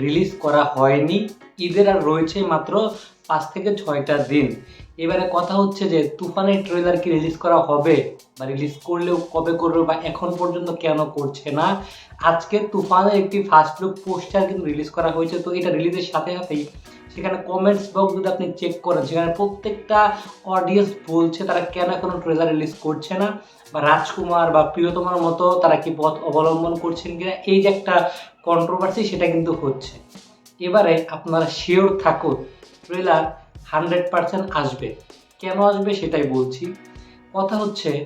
Release করা হয়নি। ঈদের আর রয়েছে মাত্র পাঁচ থেকে ছয়টা দিন। এবারে কথা হচ্ছে যে, তুফানের ট্রেলার কি রিলিজ করা হবে বা রিলিজ করলেও কবে করবে বা এখন পর্যন্ত কেন করছে না। আজকে তুফানের একটি ফার্স্ট লুক পোস্টার কিন্তু রিলিজ করা হয়েছে। তো এটা রিলিজের সাথে সাথেই সেখানে কমেন্টস বক্স যদি আপনি চেক করেন, সেখানে প্রত্যেকটা অডিয়েন্স বলছে তারা কেন এখনও ট্রেলার রিলিজ করছে না? বা রাজকুমার বা প্রিয়তমার মতো তারা কি পথ অবলম্বন করছেন কিনা? এই যে একটা কন্ট্রোভার্সি সেটা কিন্তু হচ্ছে। এবারে আপনারা শিওর থাকুন ট্রেলার হান্ড্রেড পার্সেন্ট আসবে। কেন আসবে সেটাই বলছি। কথা হচ্ছে,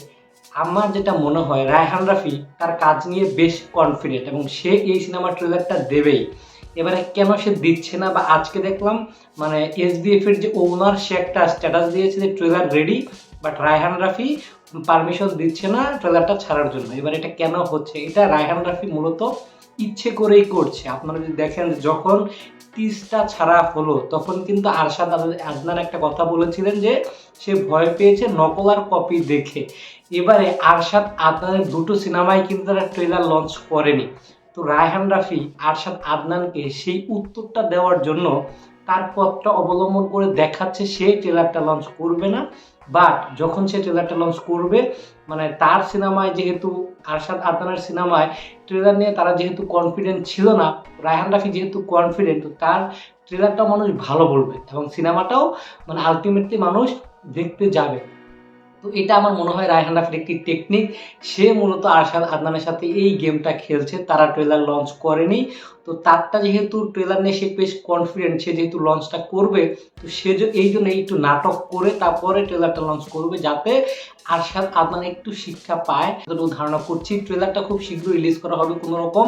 আমার যেটা মনে হয়, রায়হান রাফি তার কাজ নিয়ে বেশ কনফিডেন্ট এবং সে এই সিনেমার ট্রেলারটা দেবেই। এবারে কেন সে দিচ্ছে না? বা আজকে দেখলাম মানে এসবিএফ এর যে ওনার সে একটা স্ট্যাটাস দিয়েছে যে trailer ready but Raihan Rafi permission দিচ্ছে না ট্রেলারটা ছাড়ার জন্য। এবার এটা কেন হচ্ছে? এটা রায়হান রাফি মূলত ইচ্ছে করেই করছে। আপনারা যদি দেখেন যখন টিসটা ছাড়া হলো, তখন কিন্তু আরশাদ আদ- আদনান একটা কথা বলেছিলেন যে সে ভয় পেয়েছে নকল আর কপি দেখে। এবারে আরশাদ আদনানের দুটো সিনেমায় কিন্তু তারা ট্রেলার লঞ্চ করেনি। তো রায়হান রাফি, আরশাদ আদনানকে সেই উত্তরটা দেওয়ার জন্য তার পথটা অবলম্বন করে দেখাচ্ছে সে ট্রেলারটা লঞ্চ করবে না। বাট যখন সে ট্রেলারটা লঞ্চ করবে মানে তার সিনেমায় যেহেতু, আরশাদ আদনানের সিনেমায় ট্রেলার নিয়ে তারা যেহেতু কনফিডেন্ট ছিল না, রায়হান রাফি যেহেতু কনফিডেন্ট তার ট্রেলারটা মানুষ ভালো বলবে এবং সিনেমাটাও মানে আলটিমেটলি মানুষ দেখতে যাবে। তো এটা আমার মনে হয় রায়হান রাফির একটি টেকনিক সে মূলত আরশাদ আদনানের সাথে এই গেমটা খেলছে, তারা ট্রেলার লঞ্চ করেনি। তো তারটা যেহেতু ট্রেলার নিয়ে সে বেশ কনফিডেন্ট সে যেহেতু লঞ্চটা করবে, তো সে এই জন্য একটু নাটক করে তারপরে ট্রেলারটা লঞ্চ করবে যাতে আরশাদ আদনান একটু শিক্ষা পায়। যতটুকু ধারণা করছি ট্রেলারটা খুব শীঘ্রই রিলিজ করা হবে কোনো রকম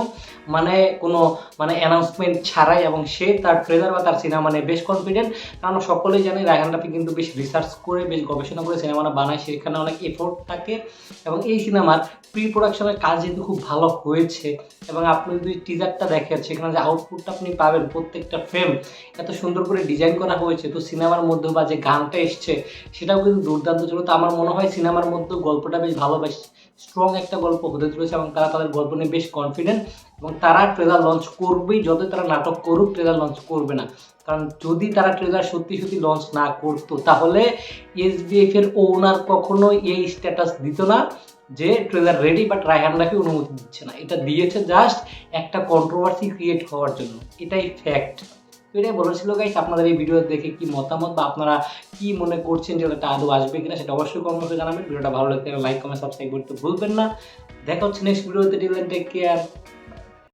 মানে কোনো মানে অ্যানাউন্সমেন্ট ছাড়াই এবং সে তার ট্রেলার বা তার সিনেমা নিয়ে বেশ কনফিডেন্ট কারণ সকলেই জানে রায়হান রাফি কিন্তু বেশ রিসার্চ করে, বেশ গবেষণা করে সিনেমাটা বানায়। সেখানে অনেক এফোর্ট থাকে এবং এই সিনেমার প্রি প্রোডাকশনের কাজ যেহেতু খুব ভালো হয়েছে এবং আপনি যদি টিজারটা দেখেন, সেখানে যে আউটপুটটা আপনি পাবেন প্রত্যেকটা ফ্রেম এত সুন্দর করে ডিজাইন করা হয়েছে, তো সিনেমার মধ্যে বা যে গানটা এসছে, সেটাও কিন্তু দুর্দান্ত ছিল। তো আমার মনে হয় সিনেমার মধ্যে গল্পটা বেশ ভালো, বেশ স্ট্রং একটা গল্প হতে চলেছে এবং তারা তাদের গল্প নিয়ে বেশ কনফিডেন্ট এবং তারা ট্রেলার লঞ্চ করবেই, যতই তারা নাটক করুক ট্রেলার লঞ্চ করবে না। কারণ যদি তারা ট্রেলার সত্যি সত্যি লঞ্চ না করতো, তাহলে এসবিএফ এর ওনার কখনো এই স্ট্যাটাস দিত না যে trailer ready but Raihan Rafi অনুমতি দিচ্ছে না। এটা দিয়েছে জাস্ট একটা কন্ট্রোভার্সি ক্রিয়েট হওয়ার জন্য। এটাই ফ্যাক্ট তো এটাই বলেছিল গাইস আপনাদের এই ভিডিও দেখে কি মতামত বা আপনারা কি মনে করছেন যে এটা আদৌ আসবে কিনা সেটা অবশ্যই কমেন্ট জানাবেন। ভিডিওটা ভালো লাগলে লাইক কমেন্ট সাবস্ক্রাইব করতে ভুলবেন না। দেখা হচ্ছে নেক্সট ভিডিওতে টেক কেয়ার